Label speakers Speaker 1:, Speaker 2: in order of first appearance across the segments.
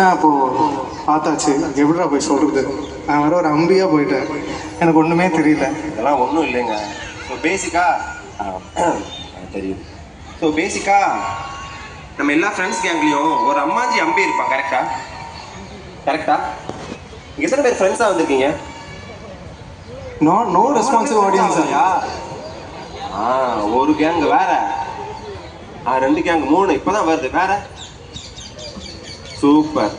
Speaker 1: So என்ன இப்போ பார்த்தாச்சு? எப்படிடா போய் சொல்கிறது நான் வேற ஒரு அம்பியாக போயிட்டேன். எனக்கு ஒன்றுமே தெரியல.
Speaker 2: இதெல்லாம் ஒன்றும் இல்லைங்க. ஸோ பேசிக்காக தெரியும் ஸோ பேசிக்காக நம்ம எல்லா ஃப்ரெண்ட்ஸ் கேங்லேயும் ஒரு அம்மாஞ்சி அம்பி இருப்பான் கரெக்டா கரெக்டா எத்தனை பேர் ஃப்ரெண்ட்ஸாக வந்திருக்கீங்க?
Speaker 1: நோ நோ ரெஸ்பான்சிவ் ஆடியன்ஸ்
Speaker 2: ஆ ஒரு கேங் வேற. ஆ ரெண்டு கேங் மூணு. இப்போதான் வருது. வேற? சூப்பர்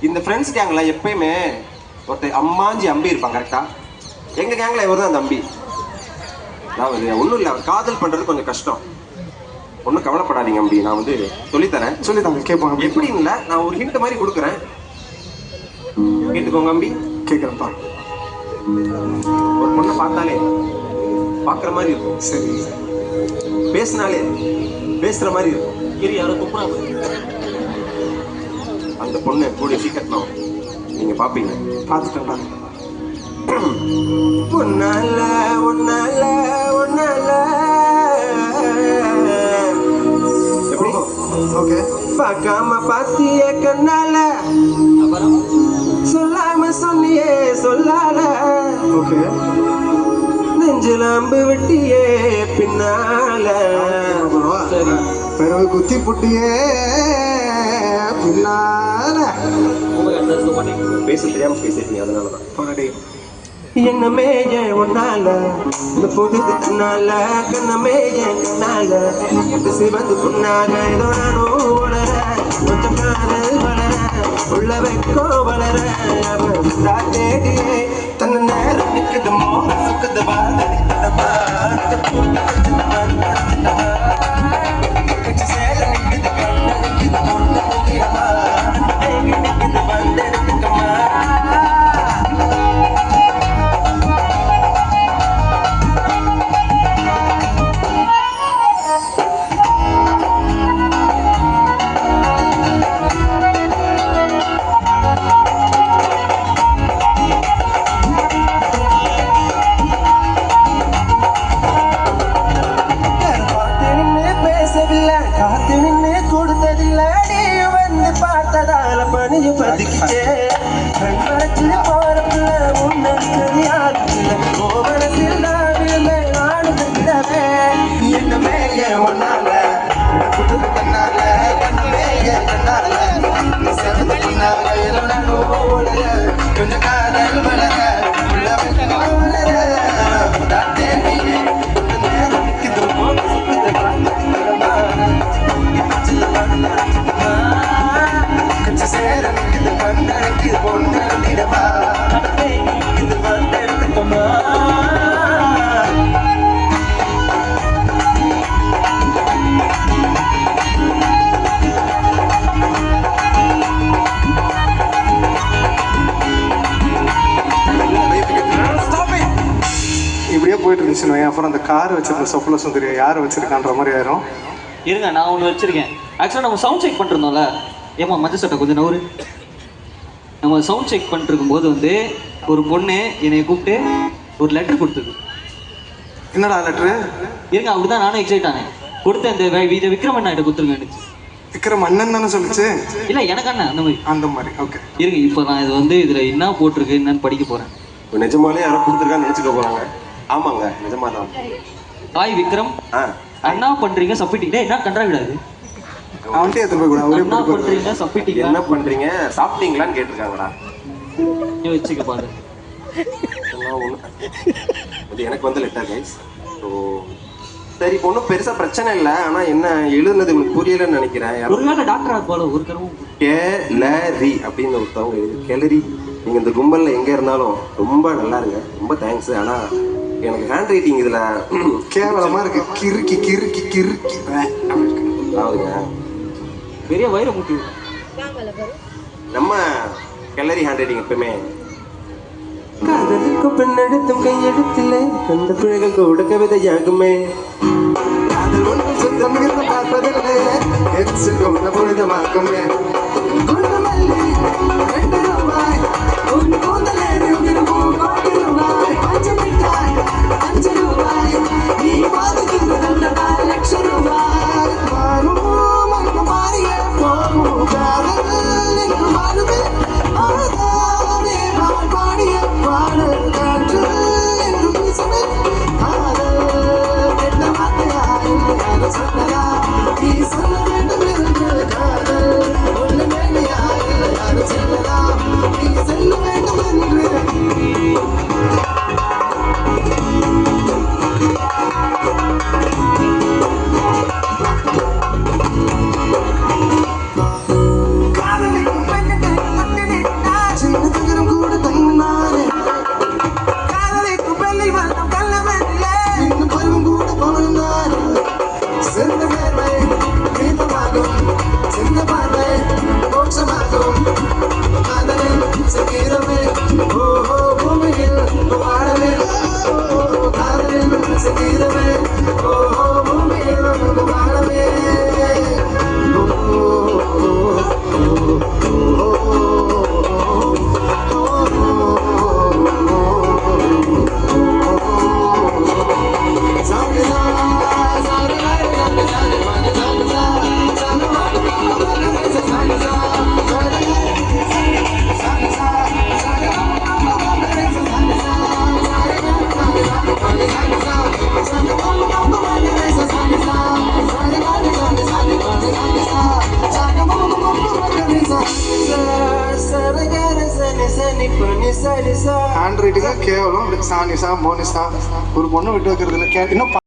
Speaker 2: இந்த ஃப்ரெண்ட்ஸ் கேங்கில் எப்பயுமே ஒருத்தர் அம்மாஞ்சி அம்பி இருப்பான் கரெக்டா எங்கள் கேங்கில் இவர் தான் அந்த அம்பி. அதாவது ஒன்றும் இல்லை காதல் பண்ணுறது கொஞ்சம் கஷ்டம். ஒன்றும் கவலைப்படாதீங்க அம்பி நான் வந்து சொல்லித்தரேன்.
Speaker 1: சொல்லி தாங்க கேட்பாங்க
Speaker 2: எப்படின்னு இல்லை நான் ஒரு ஹிண்ட் மாதிரி கொடுக்குறேன். கேட்டுக்கோங்க அம்பி.
Speaker 1: கேட்குறேன்ப்பா.
Speaker 2: ஒரு பொண்ணை பார்த்தாலே பார்க்குற மாதிரி இருக்கும்.
Speaker 1: சரி.
Speaker 2: பேசினாலே பேசுற மாதிரி இருக்கும். இரு யாரோ கூப்பிடாம அந்த பொண்ணு கூடிய சீக்கிரம் நீங்க பாப்பீங்க.
Speaker 1: பார்த்துட்டேன்ப்பா
Speaker 2: ஒன்னால ஒன்னால ஒன்னால. எப்படி?
Speaker 1: ஓகே.
Speaker 2: பார்க்காம பாத்திய கண்ணால. சொல்லாம சொன்னியே சொல்லால.
Speaker 1: ஓகே.
Speaker 2: நெஞ்சில் அம்பு வெட்டியே பின்னால.
Speaker 1: பிறகு குத்தி புட்டியே பின்னால
Speaker 2: பேச தெரியாம பேசிட்டீங்க அதனாலதான்
Speaker 1: போனடி
Speaker 2: என்னமே ஏன் உன்னால இந்த புது கண்ணால கண்ணமே ஏன் கண்ணால இந்த சிவந்து புண்ணாக ஏதோ நானும் உணர கொஞ்சம் காதல் வளர உள்ள வைக்கோ வளர அவன் தேடியே தன்னை நேரம் சுக்குது
Speaker 1: அப்புறம் அந்த கார் வச்சிருந்த சொப்பல சுந்தரியை யார் வச்சிருக்கான்ற மாதிரி ஆயிரும்.
Speaker 3: இருங்க நான் ஒன்று வச்சிருக்கேன். ஆக்சுவலாக நம்ம சவுண்ட் செக் பண்ணிருந்தோம்ல. ஏமா மஞ்சள் சட்டை கொஞ்சம் நவரு நம்ம சவுண்ட் செக் பண்ணிட்டு இருக்கும்போது வந்து ஒரு பொண்ணு என்னை கூப்பிட்டு ஒரு லெட்டர் கொடுத்தது.
Speaker 1: என்னடா லெட்ரு
Speaker 3: இருங்க அப்படிதான் நானும் எக்ஸைட் ஆனேன். கொடுத்த இந்த வே- இதை விக்ரமன் கிட்ட கொடுத்துருங்க
Speaker 1: விக்ரம் அண்ணன் தானே சொல்லுச்சு?
Speaker 3: இல்லை எனக்கு அண்ணன் அந்த மாதிரி.
Speaker 1: அந்த மாதிரி ஓகே
Speaker 3: இருங்க இப்போ நான் இது வந்து இதில் என்ன போட்டிருக்கு என்னன்னு படிக்க போகிறேன்
Speaker 2: இப்ப நிஜமாலே யாரோ கொடுத்துருக்கான்னு நினைச்சுக்க போறாங்க. ஆமாங்க நிஜமா தான்
Speaker 3: ஹாய் விக்ரம். என்ன பண்றீங்க சப்பிட்டீங்க. என்ன கண்டா விடாது
Speaker 1: அவன்கிட்ட எத்தனை போய் கூட அவரே
Speaker 3: என்ன பண்றீங்க சப்பிட்டீங்க
Speaker 2: என்ன பண்றீங்க? சாப்பிட்டீங்களான்னு கேட்டிருக்காங்கடா.
Speaker 3: நீ வச்சுக்க பாரு.
Speaker 2: இது எனக்கு வந்து லெட்டர் கைஸ் ஸோ சரி இப்போ ஒன்றும் பெருசா பிரச்சனை இல்லை. ஆனா என்ன எழுதுனது உங்களுக்கு புரியலன்னு நினைக்கிறேன்.
Speaker 3: ஒருவேளை டாக்டரா போல ஒரு கருவும்
Speaker 2: கேலரி அப்படின்னு ஒருத்தவங்க கேலரி நீங்க இந்த கும்பல்ல எங்க இருந்தாலும் ரொம்ப நல்லா இருங்க. ரொம்ப தேங்க்ஸ் ஆனா எனக்கு ஹேண்ட் ரைட்டிங் இதில்
Speaker 1: கேவலமாக இருக்கு. கிறுக்கி கிறுக்கி கிறுக்கி.
Speaker 2: அதாவதுங்க
Speaker 3: பெரிய வயிறு முட்டி
Speaker 2: நம்ம கல்லரி ஹேண்ட் ரைட்டிங் எப்பவுமே காதலுக்கு பெண்ணெடுத்தும் கையெழுத்தில் அந்த பிழைகள் கூட கவிதையாகுமே
Speaker 1: காதல் ஒன்று சொந்தம் இருந்து பார்ப்பதில்லை. பொழுதமாக்குமே வீட்டுக்கு கேவலம் சானிசா மோனிசா ஒரு பொண்ணு விட்டு வைக்கிறது இல்லை இன்னும்